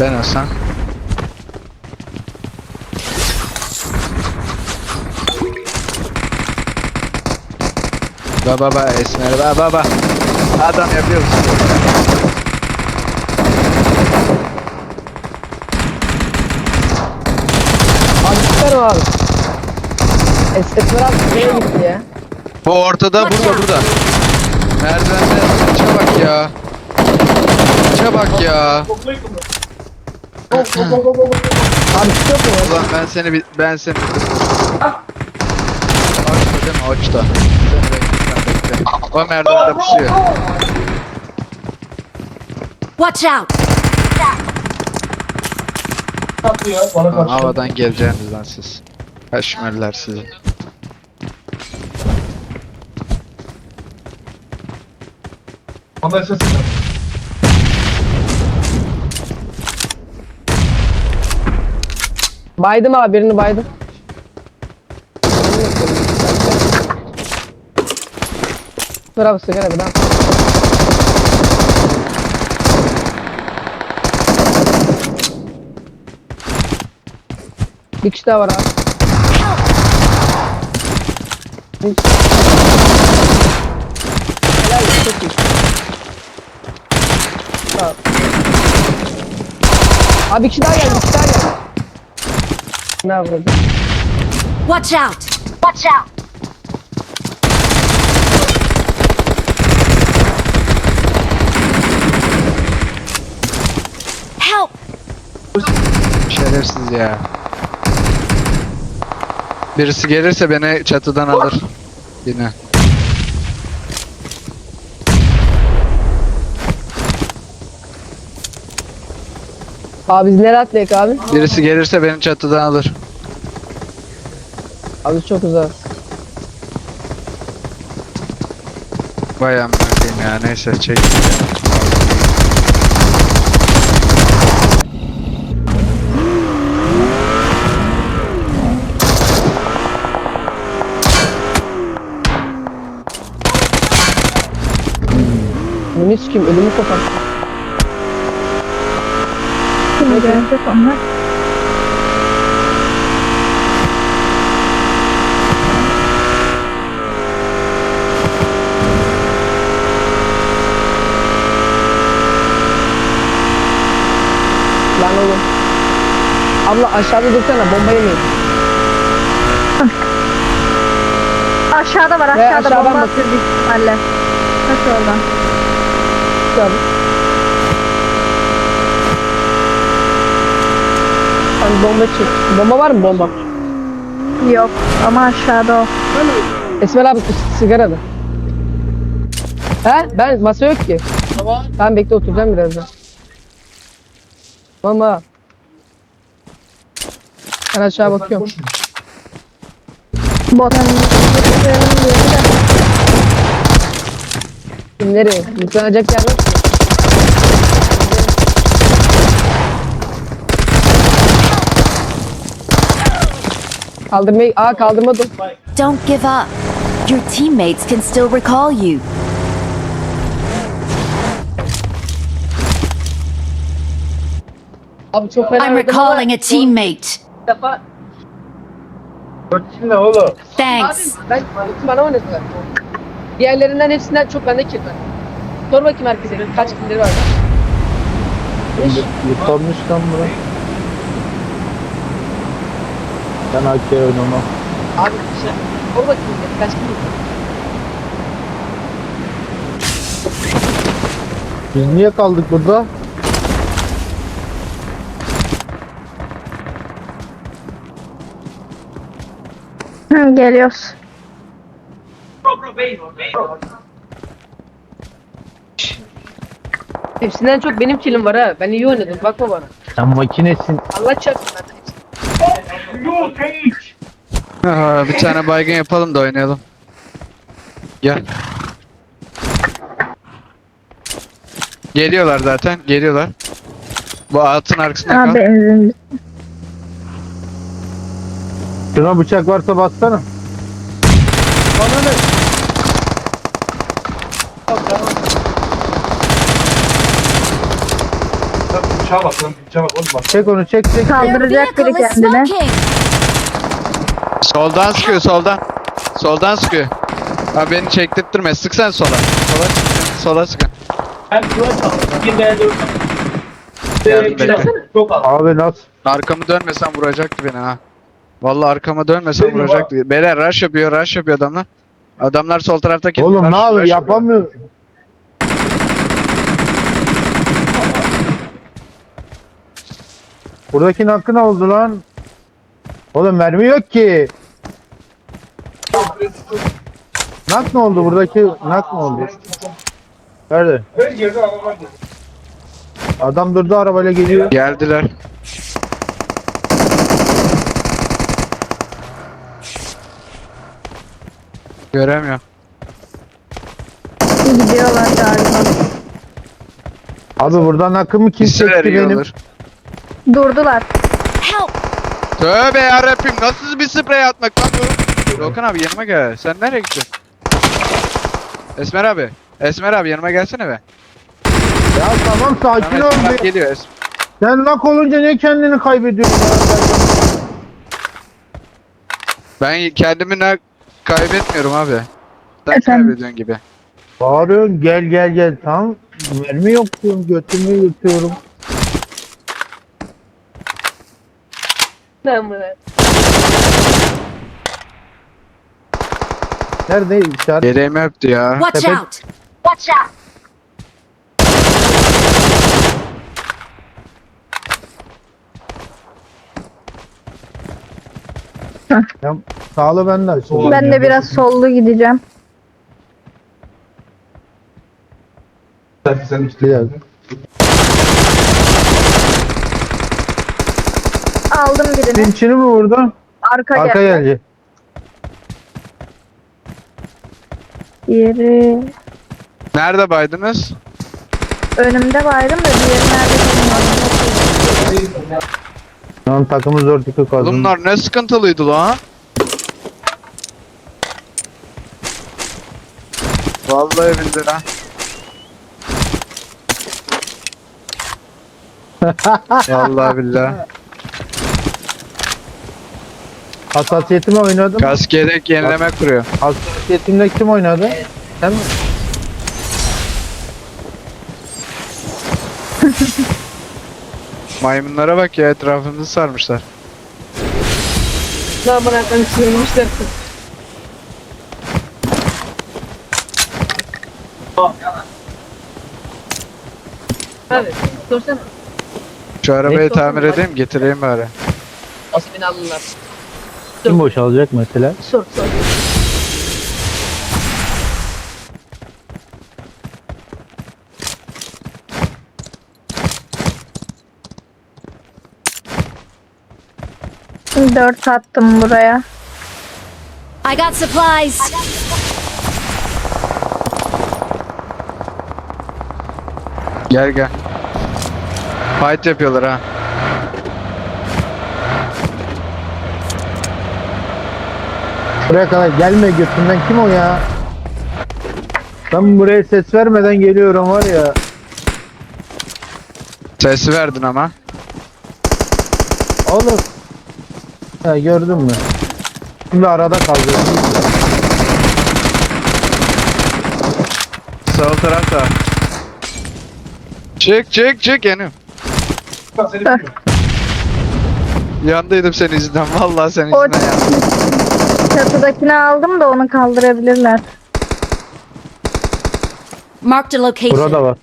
Ya ben olsam. Baba baba Esmer baba baba. Adam yapıyor musun? Abi süper mi abi? Nereye gitti ya? Bu ortada burada burada. Merdivende kaça bak ya. Abi çıkıyor mu ya? Ulan ben seni ben seni Açta değil mi? Açta. Seni bekle, bekle. O merdivende pusuyor. Watch out! Lan havadan geleceğiniz lan siz. Kaşmerler sizi. Baydım abi birini baydım. Dur abi sigara bir daha. Bir kişi daha var abi. Bir kişi- Helal çok iyi. Tamam. Abi bir kişi daha geldi, bir kişi daha geldi. Ne yapıyordu? Watch out! Watch out! Help! Şerefsiz ya. Birisi gelirse beni çatıdan alır. Yine. Abi biz nereye atlayak abi? Birisi gelirse beni çatıdan alır. Abi çok uzak. Amına koyayım ya neyse çek. Bunu sikim ödümü kopar. Şimdi gelecek onlar. Lan oğlum. Abla aşağıda dursana bomba yemeyin. Aşağıda var Ve aşağıda aşağıdan bomba atıyor büyük ihtimalle. Kaç oradan. Hani bomba çık. Bomba var mı bomba? Yok ama aşağıda o. Esmer abi sigara da. He? Ben masa yok ki. Tamam. Ben bekle oturacağım birazdan. Mama. Ben aşağı bakıyorum. Botanın Şimdi nereye? Yüklenecek yer yok. Kaldırmayı, aa kaldırmadım. Don't give up. Your teammates can still recall you. Abi çok fena I'm oynadım ama recalling a teammate. bir defa Şimdi oğlum. Thanks. Abi ben bana oynadılar. Diğerlerinden hepsinden çok bende kill var. Sor bakayım herkese kaç killleri var. Yıkanmış lan bura. Ben AK oynamam. Abi şey, sor bakayım kaç kill var. Biz niye kaldık burada? Hı, geliyoruz. Hepsinden çok benim killim var ha. Ben iyi oynadım bakma bana. Sen makinesin. Allah çarpsın hepsi. Aa, bir tane baygın yapalım da oynayalım. Gel. Geliyorlar zaten, geliyorlar. Bu altın arkasında kal. benzin. Şuna bıçak varsa bassana. Bana ne? Uçağa bak lan. Bak oğlum bak. Çek onu çek çek. Kaldıracak biri kendine. Soldan sıkıyor soldan. Soldan sıkıyor. Abi beni çektirttirme. Sık sen sola. Sola sık. Sola sık. Ben şuna çaldım. Bir bekle. Çok az. Abi nasıl? Arkamı dönmesem vuracaktı beni ha. Vallahi arkama dönmesem Benim vuracaktı. Beyler rush yapıyor, rush yapıyor adamlar. Adamlar sol tarafta kendi Oğlum rush- ne yapıyor. Yapamıyor. Buradakinin hakkı ne oldu lan? Oğlum mermi yok ki. Nak ne oldu? Buradaki nak ne oldu? Nerede? Adam durdu arabayla geliyor. Geldiler. Göremiyorum. Gidiyorlar galiba. Abi buradan hakkımı kim çekti benim? Durdular. Help! Tövbe yarabbim nasıl bir sprey atmak lan bu? Dokan abi yanıma gel. Sen nereye gittin? Esmer abi. Esmer abi yanıma gelsene be. Ya tamam sakin Tamam, ol. Abi be. geliyor. Es- Sen nak olunca niye kendini kaybediyorsun ya? Ben kendimi ne kaybetmiyorum abi. Sen Efendim? kaybediyorsun gibi. Bağırıyorsun gel gel gel. Tamam mermi yok diyorum götümü yutuyorum. Ben bunu. Nerede işaret? Yeleğimi öptü ya. Watch Sepet- out! Watch out! Ya, sağlı ben de açtım. Ben de biraz sollu gideceğim. Sen sen işte. Bir Aldım birini. Pinçini mi vurdu? Arka, Arka geldi. gelecek. Diğeri Nerede baydınız? önümde baydım da diğeri nerede bilmiyorum. Lan takımı zor tıkı kazandı. bunlar ne sıkıntılıydı lan. Vallahi billahi ha. Vallahi billahi. Hassasiyetimi oynadım. Kask yedek yenileme kuruyor. Hassasiyetimde kim oynadı? Sen mi? Maymunlara bak ya etrafımızı sarmışlar. Lan bana ben sürmüşler. Abi sorsana. Şu arabayı tamir edeyim getireyim bari. Nasıl beni alırlar? Kim boşalacak mesela? Sor sor. Dört attım buraya. I got supplies! Gel gel. Fight yapıyorlar ha. Buraya kadar gelme götünden kim o ya? Ben buraya ses vermeden geliyorum var ya. Sesi verdin ama. Oğlum. Ya gördün mü? Şimdi arada kaldı. Sol tarafta. Çık çık çık yenim. Yandaydım senin yüzünden. Vallahi senin yüzünden yandım. Çatıdakini aldım da onu kaldırabilirler. Marked a location. Burada var.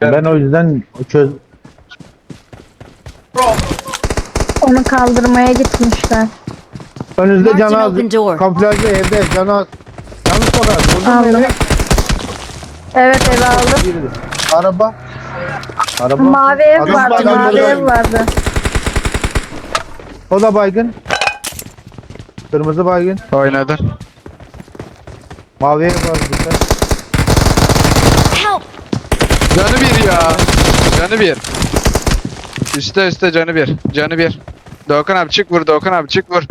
Ben o yüzden çöz... Onu kaldırmaya gitmişler. Önünüzde Marked can an az. open door. Kamuflajlı evde can az. Yanlış. Vurdun mu Aldım. evi? Evet eve aldım. Araba. Araba. Mavi ev Adam vardı. Mavi ev vardı. O da baygın. Kırmızı baygın. Oynadın. Mavi ev var burada. Help! Canı bir ya. Canı bir. Üste üste canı bir. Canı bir. Doğukan abi çık vur Doğukan abi çık vur.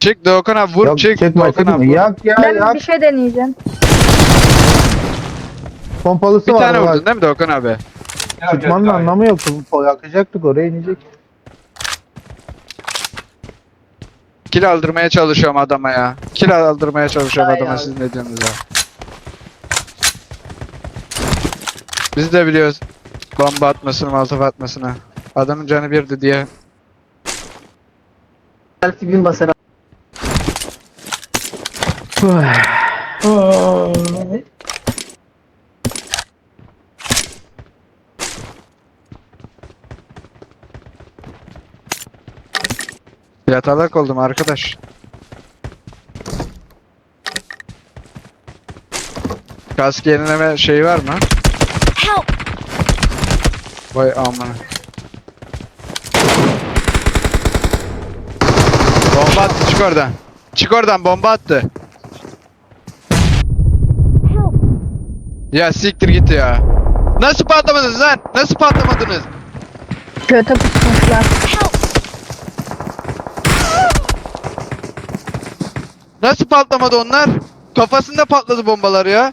Çık Doğukan abi vur Yok çık çekme Doğukan abi. vur. Yak ya Ben yak. bir şey deneyeceğim. Pompalısı Bir var. tane bak. vurdun değil mi Doğukan abi? Tutmanın anlamı yok. Yakacaktık oraya inecek. Kill aldırmaya çalışıyorum adama ya. Kill aldırmaya çalışıyorum adama abi. siz ne diyorsunuz ya. Biz de biliyoruz. Bomba atmasını, molotof atmasını. Adamın canı birdi diye. Belki bin basar. Yatalak oldum arkadaş. Kask yenileme şeyi var mı? Help! Vay aman. Bomba attı çık oradan. Çık oradan bomba attı. Help! Ya siktir git ya. Nasıl patlamadınız lan? Nasıl patlamadınız? Kötü pusmuşlar. Help! Nasıl patlamadı onlar? Kafasında patladı bombalar ya.